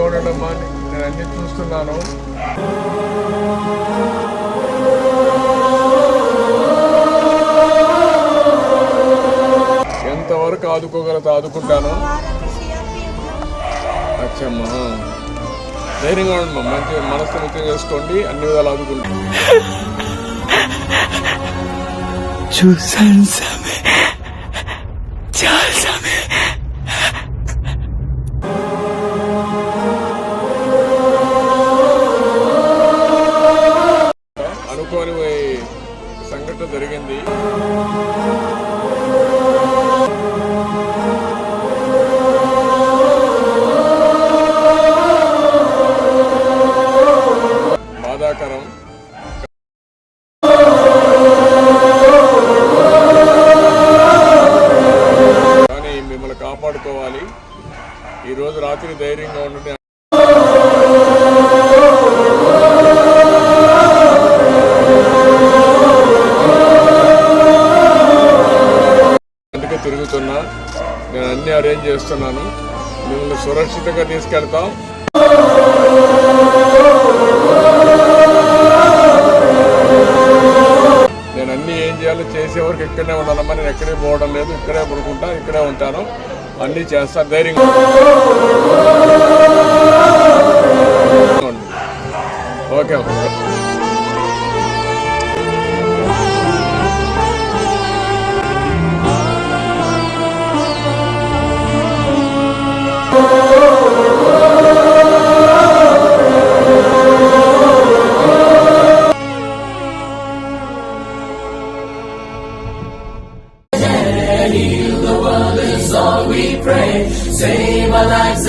ధైర్యంగా అని నేను అన్ని చూస్తున్నాను. ఎంతవరకు ఆదుకోగలతో ఆదుకుంటాను? అచ్చమ్మా. ధైర్యంగా ఉండమ్మా మంచి మనసు ముఖ్యం చేసుకోండి అన్ని విధాలు ఆదుకుంటాను. చూసాను బాధాకరం. కానీ మిమ్మల్ని కాపాడుకోవాలి. ఈ రోజు రాత్రి ధైర్యంగా ఉండండి. అడుగుతున్నా నేను అన్ని అరేంజ్ చేస్తున్నాను. మిమ్మల్ని సురక్షితంగా తీసుకెళ్తాం. నేను అన్ని ఏం చేయాలో చేసేవరకు ఇక్కడనే ఉండాలమ్మా. నేను ఎక్కడే పోవడం లేదు. ఇక్కడే పడుకుంటా ఇక్కడే ఉంటాను. అన్నీ చేస్తాను ధైర్యంగా. Okay heal the world is all we pray. Save our lives